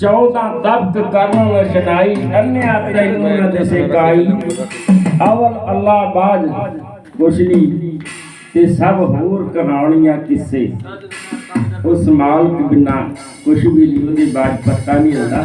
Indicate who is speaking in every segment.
Speaker 1: 14 ਦਬਤ ਕਰਨ ਸ਼ਨਾਈ ਅੰਨਿਆ ਤੈਨੂੰ ਨ ਦਿਸੇ ਕਾਈ ਅਵਲ ਅੱਲਾ ਬਾਜ ਕੁਸ਼ਨੀ ਤੇ ਸਭ ਹੋਰ ਕਰਾਉਣੀਆਂ ਕਿੱਸੇ? ਉਸ ਮਾਲਕ ਬਿਨਾ ਕੁਛ ਵੀ ਨਹੀਂ, ਉਹਦੀ ਬਾਤ ਪਤਾ ਨਹੀਂ ਹੁੰਦਾ।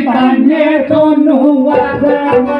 Speaker 1: I Panie, to nuła drama.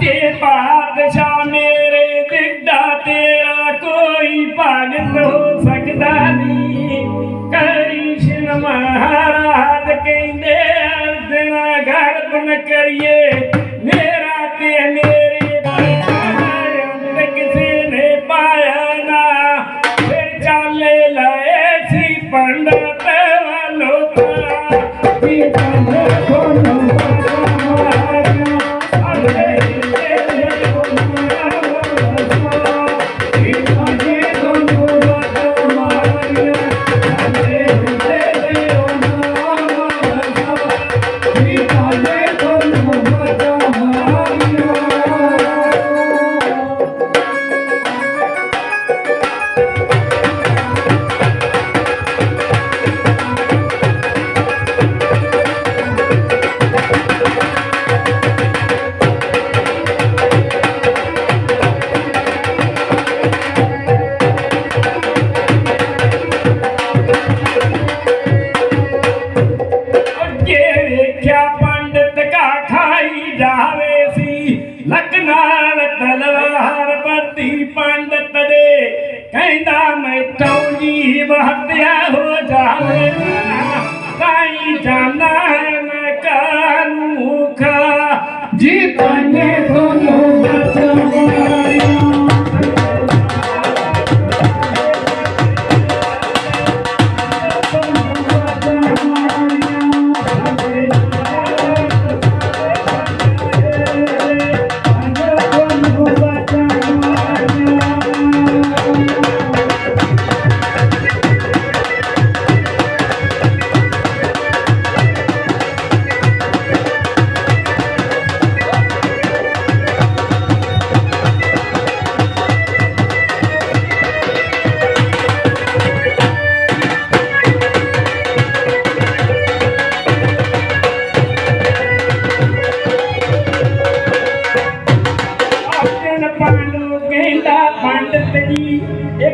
Speaker 1: ਤੇ ਪਾਤਸ਼ਾਹ ਮੇਰੇ ਦਿੱਡਾ ਤੇਰਾ ਕੋਈ ਭਗਤ ਹੋ मैदा में टौली
Speaker 2: बहत्या हो जावे ताई जाना
Speaker 1: है मैं कानू का जीतने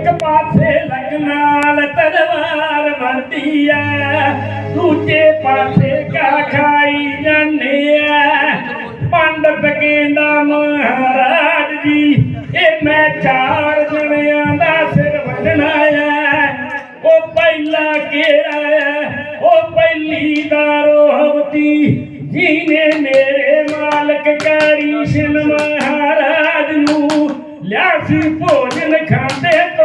Speaker 1: ਇੱਕ ਪਾਸੇ ਲਗਨਾਲ ਤਲਵਾਰ ਵਰਦੀ ਐ, ਦੂਜੇ ਪਾਸੇ ਕਾ ਖਾਈ ਜਾਂਦੇ ਐ। ਪੰਡਤ ਕਹਿੰਦਾ, ਮਹਾਰਾਜ ਜੀ, ਇਹ ਮੈਂ ਚਾਰ ਜਣਿਆਂ ਦਾ ਸਿਰ ਵੱਢਣਾ ਐ। ਉਹ ਪਹਿਲਾ ਕਿਹੜਾ ਐ? ਉਹ ਪਹਿਲੀ ਦਾ ਰੋਹਵਤੀ ਜੀਨੇ ਮੇਰੇ ਮਾਲਕ ਕਰੀਸ਼ਨ ਮਹਾਰਾਜ ਨੂੰ। ਲਿਆ ਸੀ ਭੋਜਨ ਖਾਂਦੇ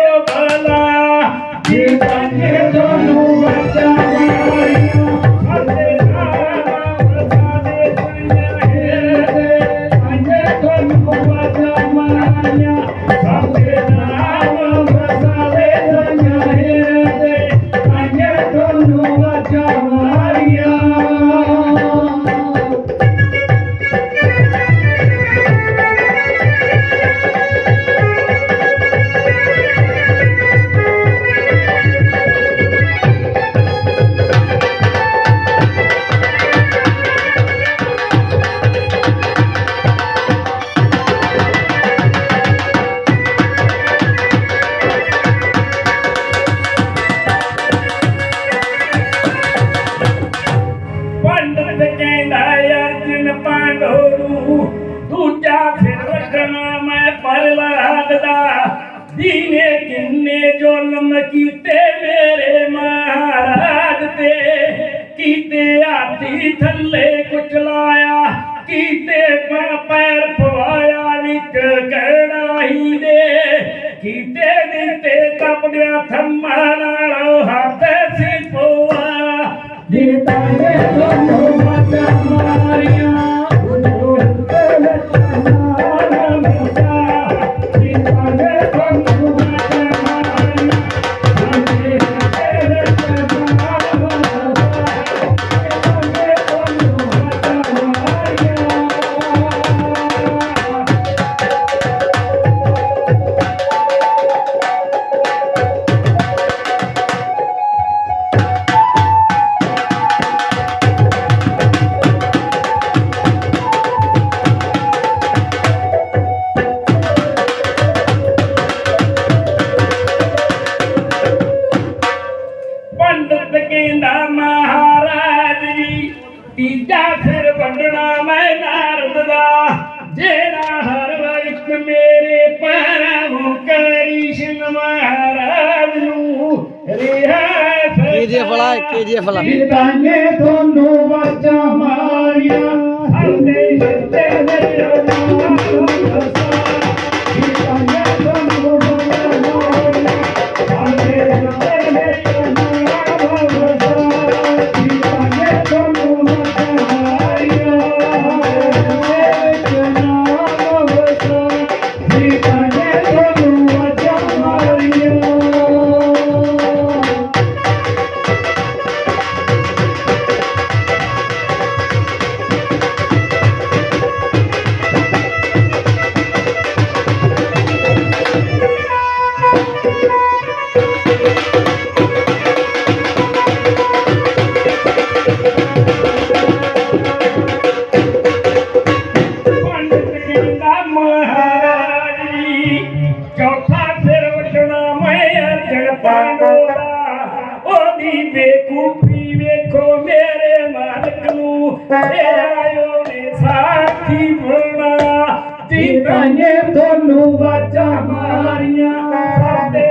Speaker 1: ਜ਼ੁਲਮ ਕੀਤੇ ਮੇਰੇ ਮਹਾਰਾਜ ਤੇ। ਕੀਤੇ ਹਾਥੀ ਥੱਲੇ ਕੁਚਲਾਇਆ ਕੀਤੇ ਪ- ਪੈਰ ਪਵਾਇਆ ਵਿੱਚ ਕੜਾਹੀ ਦੇ। ਕੀਤੇ ਦਿੱਤੇ ਤਪੜਿਆ ਥੰਮਾ ਕਰੀਸ਼ਨ ਮਹਾਰਾਜ ਨੂੰ ਰਿਹਾ ਪੰਡਤ ਕਹਿੰਦਾ ਮਹਾਰਾਜ ਜੀ ਚੌਥਾ ਸਿਰ ਵਟਣਾ ਮੈਂ ਅਰਜਣ ਪਾਉਂਦਾ ਉਹਦੀ ਬੇਕੂਫੀ ਵੇਖੋ ਮੇਰੇ ਮਾਲਕ ਨੂੰ ਤੇਰਾ ਉਹਨੇ ਸਾਥੀ ਬਣਾ
Speaker 2: ਤੀਨਾਂ ਨੇ ਤੁਹਾਨੂੰ ਵਾਜਾਂ ਮਾਰੀਆਂ ਸਾਡੇ